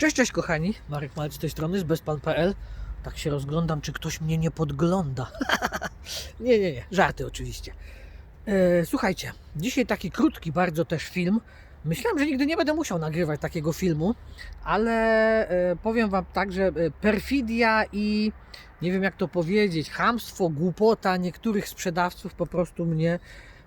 Cześć, cześć kochani, Marek Malec z tej strony, z bezpan.pl. Tak się rozglądam, czy ktoś mnie nie podgląda. nie, nie, nie, żarty oczywiście. E, słuchajcie, dzisiaj taki krótki bardzo też film. Myślałem, że nigdy nie będę musiał nagrywać takiego filmu, ale e, powiem Wam tak, że e, perfidia i nie wiem jak to powiedzieć, chamstwo, głupota niektórych sprzedawców po prostu mnie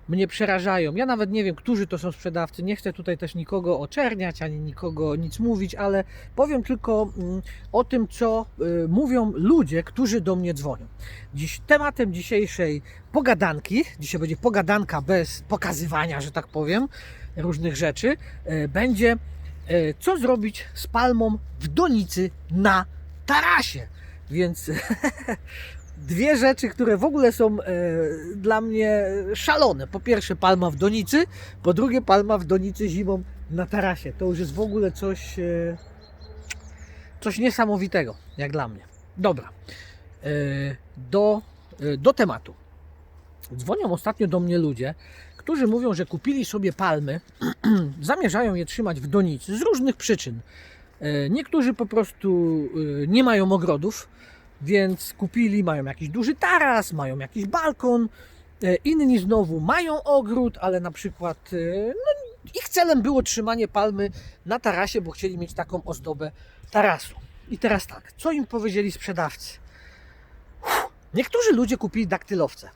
mnie przerażają. Ja nawet nie wiem, którzy to są sprzedawcy. Nie chcę tutaj też nikogo oczerniać, ani nikogo nic mówić, ale powiem tylko mm, o tym, co y, mówią ludzie, którzy do mnie dzwonią. Dziś tematem dzisiejszej pogadanki, dzisiaj będzie pogadanka bez pokazywania, że tak powiem, różnych rzeczy, y, będzie y, co zrobić z palmą w donicy na tarasie. Więc dwie rzeczy, które w ogóle są e, dla mnie szalone. Po pierwsze palma w donicy, po drugie palma w donicy zimą na tarasie. To już jest w ogóle coś, e, coś niesamowitego, jak dla mnie. Dobra, e, do, e, do tematu. Dzwonią ostatnio do mnie ludzie, którzy mówią, że kupili sobie palmy, zamierzają je trzymać w donicy z różnych przyczyn. E, Niektórzy po prostu e, nie mają ogrodów, więc kupili, mają jakiś duży taras, mają jakiś balkon. E, Inni znowu mają ogród, ale na przykład e, no, ich celem było trzymanie palmy na tarasie, bo chcieli mieć taką ozdobę tarasu. I teraz tak, co im powiedzieli sprzedawcy? Uff, Niektórzy ludzie kupili daktylowce.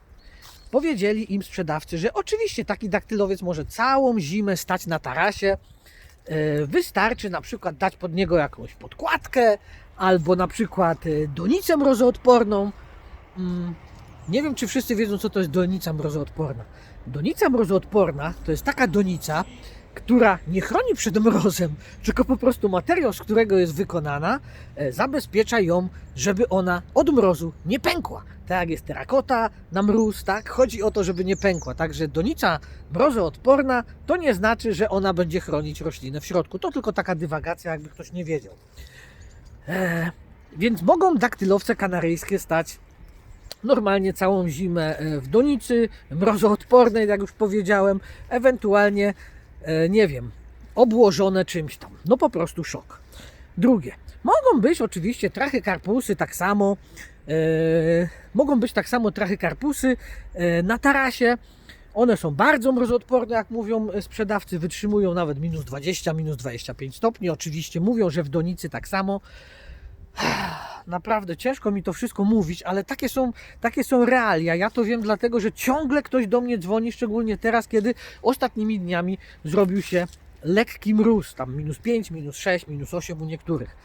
Powiedzieli im sprzedawcy, że oczywiście taki daktylowiec może całą zimę stać na tarasie. E, Wystarczy na przykład dać pod niego jakąś podkładkę, albo na przykład e, donicę mrozoodporną. Mm, Nie wiem, czy wszyscy wiedzą, co to jest donica mrozoodporna. Donica mrozoodporna to jest taka donica, która nie chroni przed mrozem, tylko po prostu materiał, z którego jest wykonana, e, zabezpiecza ją, żeby ona od mrozu nie pękła. Tak jak jest terakota na mróz, tak? Chodzi o to, żeby nie pękła. Także donica mrozoodporna to nie znaczy, że ona będzie chronić roślinę w środku. To tylko taka dywagacja, jakby ktoś nie wiedział. E, więc mogą daktylowce kanaryjskie stać normalnie całą zimę e, w donicy, mrozoodpornej, jak już powiedziałem, ewentualnie, nie wiem, obłożone czymś tam. No po prostu szok. Drugie, mogą być oczywiście trachy karpusy tak samo, e, mogą być tak samo trachy karpusy e, na tarasie. One są bardzo mrozoodporne, jak mówią e, sprzedawcy, wytrzymują nawet minus 20, minus 25 stopni. Oczywiście mówią, że w donicy tak samo. Naprawdę ciężko mi to wszystko mówić, ale takie są, takie są realia. Ja to wiem dlatego, że ciągle ktoś do mnie dzwoni, szczególnie teraz, kiedy ostatnimi dniami zrobił się lekki mróz, tam minus 5, minus 6, minus 8 u niektórych.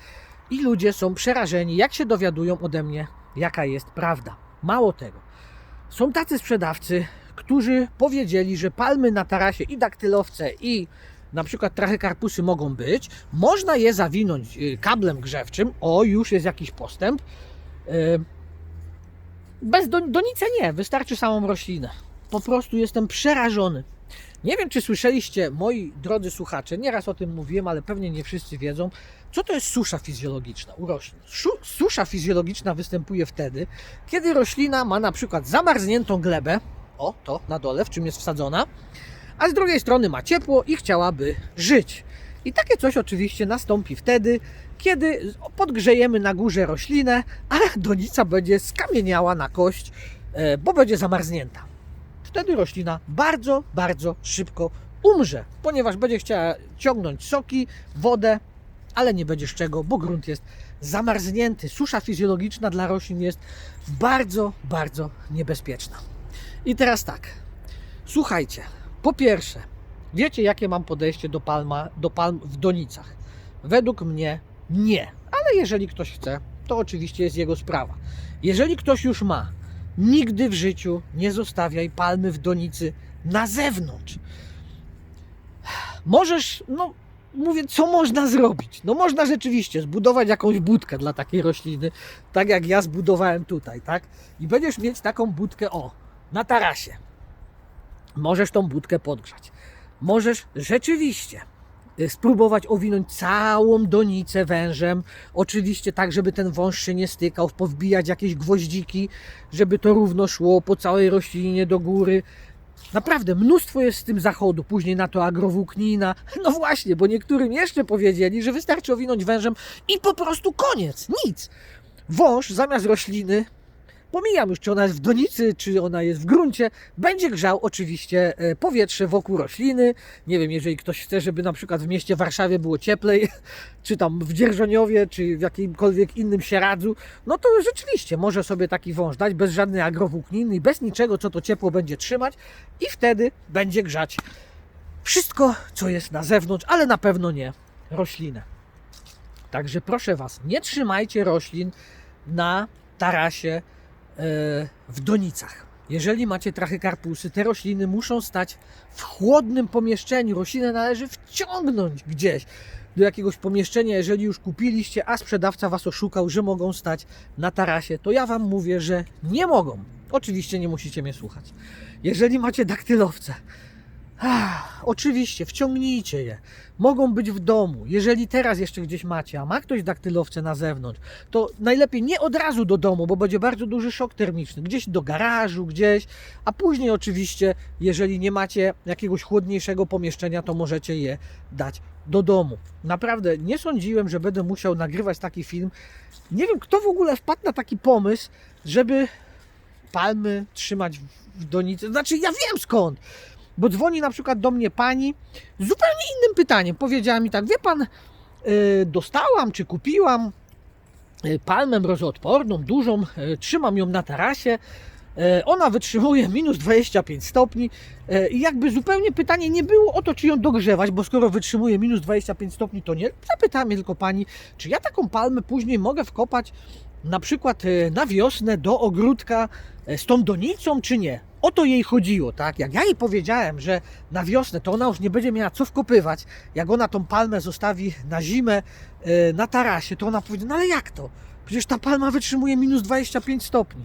I ludzie są przerażeni, jak się dowiadują ode mnie, jaka jest prawda. Mało tego, są tacy sprzedawcy, którzy powiedzieli, że palmy na tarasie i daktylowce i na przykład trachy karpusy mogą być, można je zawinąć y, kablem grzewczym, o już jest jakiś postęp. Y, Bez do, donice nie, wystarczy samą roślinę. Po prostu jestem przerażony. Nie wiem, czy słyszeliście, moi drodzy słuchacze, nieraz o tym mówiłem, ale pewnie nie wszyscy wiedzą, co to jest susza fizjologiczna u roślin. Susza fizjologiczna występuje wtedy, kiedy roślina ma na przykład zamarzniętą glebę, o to na dole, w czym jest wsadzona, a z drugiej strony ma ciepło i chciałaby żyć. I takie coś oczywiście nastąpi wtedy, kiedy podgrzejemy na górze roślinę, a donica będzie skamieniała na kość, e, bo będzie zamarznięta. Wtedy roślina bardzo, bardzo szybko umrze, ponieważ będzie chciała ciągnąć soki, wodę, ale nie będzie z czego, bo grunt jest zamarznięty. Susza fizjologiczna dla roślin jest bardzo, bardzo niebezpieczna. I teraz tak, słuchajcie, po pierwsze, wiecie jakie mam podejście do, palma, do palm w donicach? Według mnie nie, ale jeżeli ktoś chce, to oczywiście jest jego sprawa. Jeżeli ktoś już ma, nigdy w życiu nie zostawiaj palmy w donicy na zewnątrz. Możesz, no mówię, co można zrobić? No można rzeczywiście zbudować jakąś budkę dla takiej rośliny, tak jak ja zbudowałem tutaj, tak? I będziesz mieć taką budkę, o, na tarasie. Możesz tą budkę podgrzać. Możesz rzeczywiście y, spróbować owinąć całą donicę wężem. Oczywiście tak, żeby ten wąż się nie stykał, powbijać jakieś gwoździki, żeby to równo szło po całej roślinie do góry. Naprawdę, mnóstwo jest z tym zachodu, później na to agrowłóknina. No właśnie, bo niektórym jeszcze powiedzieli, że wystarczy owinąć wężem i po prostu koniec, nic. Wąż zamiast rośliny, pomijam już, czy ona jest w donicy, czy ona jest w gruncie, będzie grzał oczywiście e, powietrze wokół rośliny. Nie wiem, jeżeli ktoś chce, żeby na przykład w mieście Warszawie było cieplej, czy tam w Dzierżoniowie, czy w jakimkolwiek innym sieradzu, no to rzeczywiście może sobie taki wąż dać bez żadnej agrowłókniny bez niczego, co to ciepło będzie trzymać i wtedy będzie grzać wszystko, co jest na zewnątrz, ale na pewno nie roślinę. Także proszę Was, nie trzymajcie roślin na tarasie w donicach. Jeżeli macie trachykarpusy, te rośliny muszą stać w chłodnym pomieszczeniu. Roślinę należy wciągnąć gdzieś do jakiegoś pomieszczenia, jeżeli już kupiliście, a sprzedawca Was oszukał, że mogą stać na tarasie, to ja Wam mówię, że nie mogą. Oczywiście nie musicie mnie słuchać. Jeżeli macie daktylowce, Ah, oczywiście, wciągnijcie je. Mogą być w domu. Jeżeli teraz jeszcze gdzieś macie, a ma ktoś daktylowce na zewnątrz, to najlepiej nie od razu do domu, bo będzie bardzo duży szok termiczny. Gdzieś do garażu, gdzieś, a później oczywiście, jeżeli nie macie jakiegoś chłodniejszego pomieszczenia, to możecie je dać do domu. Naprawdę nie sądziłem, że będę musiał nagrywać taki film. Nie wiem, kto w ogóle wpadł na taki pomysł, żeby palmy trzymać w donicy. Znaczy, ja wiem skąd bo dzwoni na przykład do mnie pani z zupełnie innym pytaniem. Powiedziała mi tak, wie pan, y, dostałam czy kupiłam y, palmę mrozoodporną, dużą, y, trzymam ją na tarasie. Ona wytrzymuje minus 25 stopni i jakby zupełnie pytanie nie było o to, czy ją dogrzewać, bo skoro wytrzymuje minus 25 stopni, to nie. Zapytała mnie tylko pani, czy ja taką palmę później mogę wkopać na przykład na wiosnę do ogródka z tą donicą, czy nie? O to jej chodziło, tak? Jak ja jej powiedziałem, że na wiosnę to ona już nie będzie miała co wkopywać, jak ona tą palmę zostawi na zimę y, na tarasie, to ona powiedziała, no ale jak to? Przecież ta palma wytrzymuje minus 25 stopni.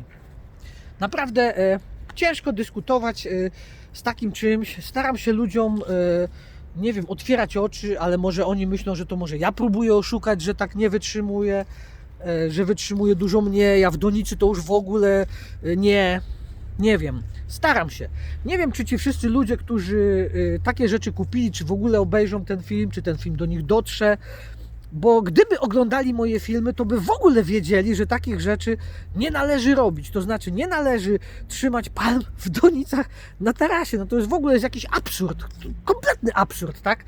Naprawdę e, ciężko dyskutować e, z takim czymś. Staram się ludziom, e, nie wiem, otwierać oczy, ale może oni myślą, że to może ja próbuję oszukać, że tak nie wytrzymuję, że wytrzymuję dużo mniej, a w donicy to już w ogóle nie. Nie wiem. Staram się. Nie wiem, czy ci wszyscy ludzie, którzy e, takie rzeczy kupili, czy w ogóle obejrzą ten film, czy ten film do nich dotrze. Bo gdyby oglądali moje filmy, to by w ogóle wiedzieli, że takich rzeczy nie należy robić. To znaczy, nie należy trzymać palm w donicach na tarasie. No to jest w ogóle jest jakiś absurd. Kompletny absurd, tak?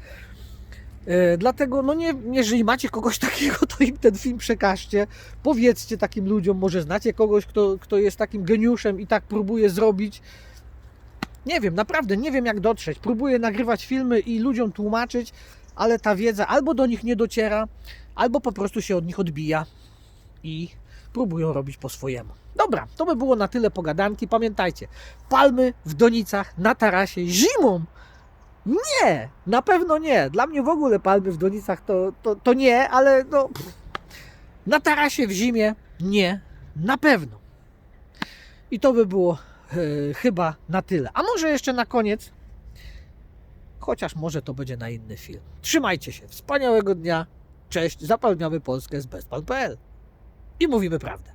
E, dlatego, no nie, jeżeli macie kogoś takiego, to im ten film przekażcie. Powiedzcie takim ludziom, może znacie kogoś, kto, kto jest takim geniuszem i tak próbuje zrobić. Nie wiem, naprawdę nie wiem jak dotrzeć. Próbuję nagrywać filmy i ludziom tłumaczyć, ale ta wiedza albo do nich nie dociera, albo po prostu się od nich odbija i próbują robić po swojemu. Dobra, to by było na tyle pogadanki. Pamiętajcie, palmy w donicach na tarasie zimą. Nie, na pewno nie. Dla mnie w ogóle palmy w donicach to, to, to nie, ale no, pff, na tarasie w zimie nie, na pewno. I to by było e, chyba na tyle. A może jeszcze na koniec chociaż może to będzie na inny film. Trzymajcie się, wspaniałego dnia, cześć, zapalniamy Polskę z bezpan.pl i mówimy prawdę.